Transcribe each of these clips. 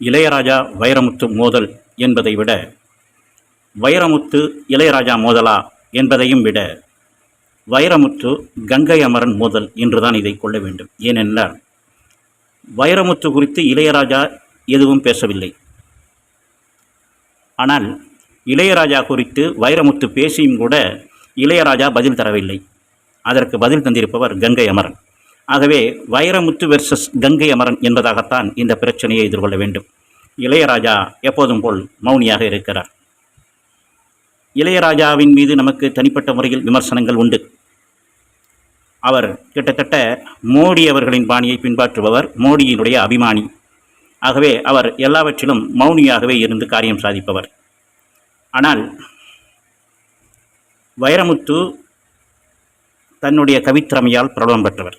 இளையராஜா வைரமுத்து மோதல் என்பதை விட வைரமுத்து இளையராஜா மோதலா என்பதையும் விட வைரமுத்து கங்கை அமரன் மோதல் என்றுதான் இதை கொள்ள வேண்டும். ஏனென்றால் வைரமுத்து குறித்து இளையராஜா எதுவும் பேசவில்லை. ஆனால் இளையராஜா குறித்து வைரமுத்து பேசியும் கூட இளையராஜா பதில் தரவில்லை. அதற்கு பதில் தந்திருப்பவர் கங்கை அமரன். ஆகவே வைரமுத்து வெர்சஸ் கங்கை அமரன் என்பதாகத்தான் இந்த பிரச்சனையை எதிர்கொள்ள வேண்டும். இளையராஜா எப்போதும் போல் மௌனியாக இருக்கிறார். இளையராஜாவின் மீது நமக்கு தனிப்பட்ட முறையில் விமர்சனங்கள் உண்டு. அவர் கிட்டத்தட்ட மோடி அவர்களின் பாணியை பின்பற்றுபவர் மோடியினுடைய அபிமானி. ஆகவே அவர் எல்லாவற்றிலும் மௌனியாகவே இருந்து காரியம் சாதிப்பவர். ஆனால் வைரமுத்து தன்னுடைய கவித்திறமையால் பிரபலம் பெற்றவர்.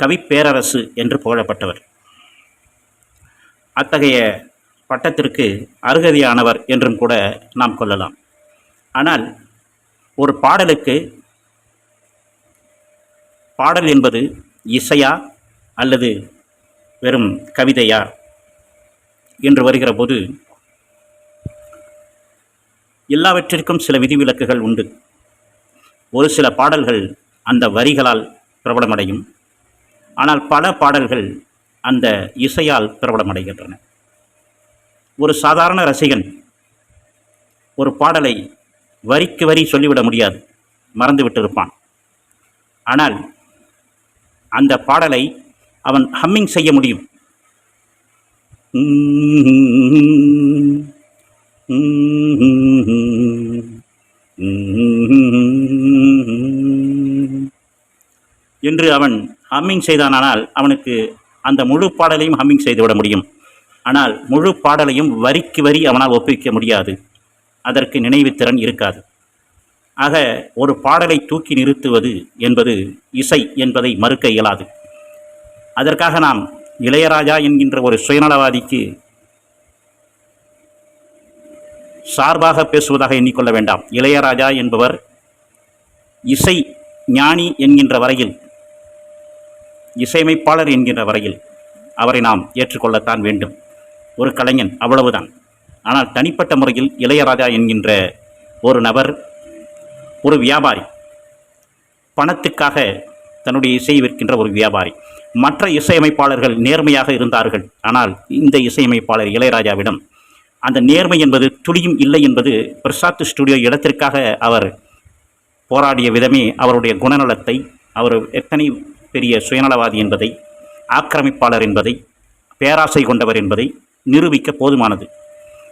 கவிப்பேரரசு என்று புகழப்பட்டவர். அத்தகைய பட்டத்திற்கு அருகதியானவர் என்றும் கூட நாம் கொள்ளலாம். ஆனால் ஒரு பாடலுக்கு பாடல் என்பது இசையா அல்லது வெறும் கவிதையா? என்று வருகிற போது எல்லாவற்றிற்கும் சில விதிவிலக்குகள் உண்டு. ஒரு சில பாடல்கள் அந்த வரிகளால் பிரபலமடையும். ஆனால் பல பாடல்கள் அந்த இசையால் பிரபலமடைகின்றன. ஒரு சாதாரண ரசிகன் ஒரு பாடலை வரிக்கு வரி சொல்லிவிட முடியாது மறந்துவிட்டிருப்பான் ஆனால் அந்த பாடலை அவன் ஹம்மிங் செய்ய முடியும். என்று அவன் ஹம்மிங் செய்தானால் அவனுக்கு அந்த முழு பாடலையும் ஹம்மிங் செய்துவிட முடியும். ஆனால் முழு பாடலையும் வரிக்கு வரி அவனால் ஒப்புவிக்க முடியாது. அதற்கு நினைவுத்திறன் இருக்காது. ஆக ஒரு பாடலை தூக்கி நிறுத்துவது என்பது இசை என்பதை மறுக்க இயலாது. அதற்காக நாம் இளையராஜா என்கின்ற ஒரு சுயநலவாதிக்கு சார்பாக பேசுவதாக எண்ணிக்கொள்ள வேண்டாம். இளையராஜா என்பவர் இசை ஞானி என்கின்ற வரையில் இசையமைப்பாளர் என்கின்ற வரையில் அவரை நாம் ஏற்றுக்கொள்ளத்தான் வேண்டும். ஒரு கலைஞன் அவ்வளவுதான். ஆனால் தனிப்பட்ட முறையில் இளையராஜா என்கின்ற ஒரு நபர் ஒரு வியாபாரி பணத்துக்காக தன்னுடைய இசையை விற்கின்ற ஒரு வியாபாரி மற்ற இசையமைப்பாளர்கள் நேர்மையாக இருந்தார்கள். ஆனால் இந்த இசையமைப்பாளர் இளையராஜாவிடம் அந்த நேர்மை என்பது துளியும் இல்லை என்பது பிரசாத் ஸ்டுடியோ இடத்திற்காக அவர் போராடிய விதமே அவருடைய குணநலத்தை அவர் எத்தனை பெரிய சுயநலவாதி என்பதை ஆக்கிரமிப்பாளர் என்பதை பேராசை கொண்டவர் என்பதை நிரூபிக்க போதுமானது.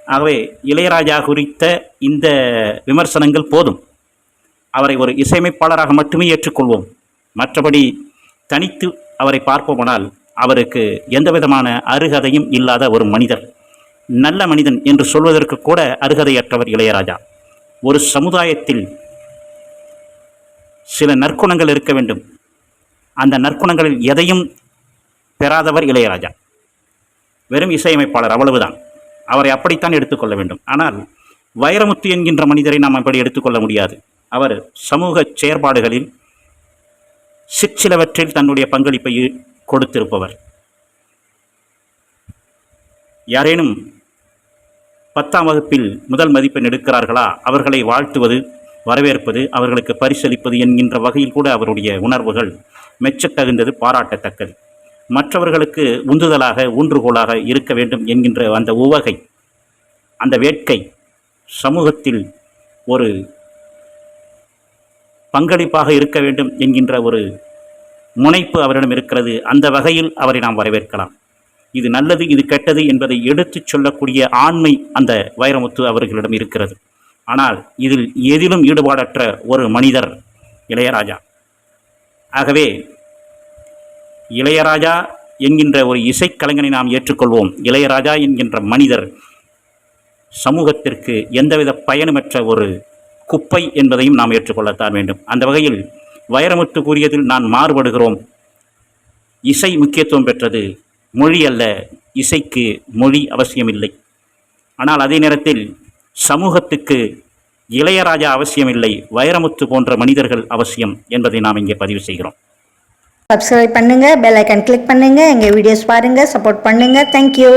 ஆகவே இளையராஜா குறித்த இந்த விமர்சனங்கள் போதும். அவரை ஒரு இசையமைப்பாளராக மட்டுமே ஏற்றுக்கொள்வோம். மற்றபடி தனித்து அவரை பார்ப்போமானால் அவருக்கு எந்த விதமான அருகதையும் இல்லாத ஒரு மனிதர் நல்ல மனிதன் என்று சொல்வதற்கு கூட அருகதையற்றவர் இளையராஜா. ஒரு சமுதாயத்தில் சில நற்குணங்கள் இருக்க வேண்டும். அந்த நற்குணங்களில் எதையும் பெறாதவர் இளையராஜா. வெறும் இசையமைப்பாளர் அவ்வளவுதான். அவரை அப்படித்தான் எடுத்துக்கொள்ள வேண்டும். ஆனால் வைரமுத்து என்கின்ற மனிதரை நாம் அப்படி எடுத்துக்கொள்ள முடியாது. அவர் சமூக செயற்பாடுகளில் சிற்சிலவற்றில் தன்னுடைய பங்களிப்பை கொடுத்திருப்பவர். யாரேனும் பத்தாம் வகுப்பில் முதல் மதிப்பெண் எடுக்கிறார்களா? அவர்களை வாழ்த்துவது வரவேற்பது அவர்களுக்கு பரிசளிப்பது என்கின்ற வகையில் கூட அவருடைய உணர்வுகள் மெச்சத்தகுந்தது பாராட்டத்தக்கது. மற்றவர்களுக்கு உந்துதலாக ஊன்றுகோலாக இருக்க வேண்டும் என்கின்ற அந்த உவகை அந்த வேட்கை சமூகத்தில் ஒரு பங்களிப்பாக இருக்க வேண்டும் என்கின்ற ஒரு முனைப்பு அவரிடம் இருக்கிறது. அந்த வகையில் அவரை நாம் வரவேற்கலாம். இது நல்லது இது கெட்டது என்பதை எடுத்துச் சொல்லக்கூடிய ஆண்மை அந்த வைரமுத்து அவர்களிடம் இருக்கிறது. ஆனால் இதில் எதிலும் ஈடுபாடற்ற ஒரு மனிதர் இளையராஜா. ஆகவே இளையராஜா என்கின்ற ஒரு இசைக்கலைஞனை நாம் ஏற்றுக்கொள்வோம். இளையராஜா என்கின்ற மனிதர் சமூகத்திற்கு எந்தவித பயனுமற்ற ஒரு குப்பை என்பதையும் நாம் ஏற்றுக்கொள்ளத்தான் வேண்டும். அந்த வகையில் வைரமுத்து கூறியதில் நான் மாறுபடுகிறோம். இசை முக்கியத்துவம் பெற்றது. மொழி அல்ல இசைக்கு மொழி அவசியமில்லை. ஆனால் அதே நேரத்தில் சமூகத்துக்கு இளையராஜா அவசியமில்லை வைரமுத்து போன்ற மனிதர்கள் அவசியம் என்பதை நாம் இங்கே பதிவு செய்கிறோம். சப்ஸ்கிரைப் பண்ணுங்கள் பெல் ஐக்கன் கிளிக் பண்ணுங்கள் எங்கள் வீடியோஸ் பாருங்கள் சப்போர்ட் பண்ணுங்கள் தேங்க்யூ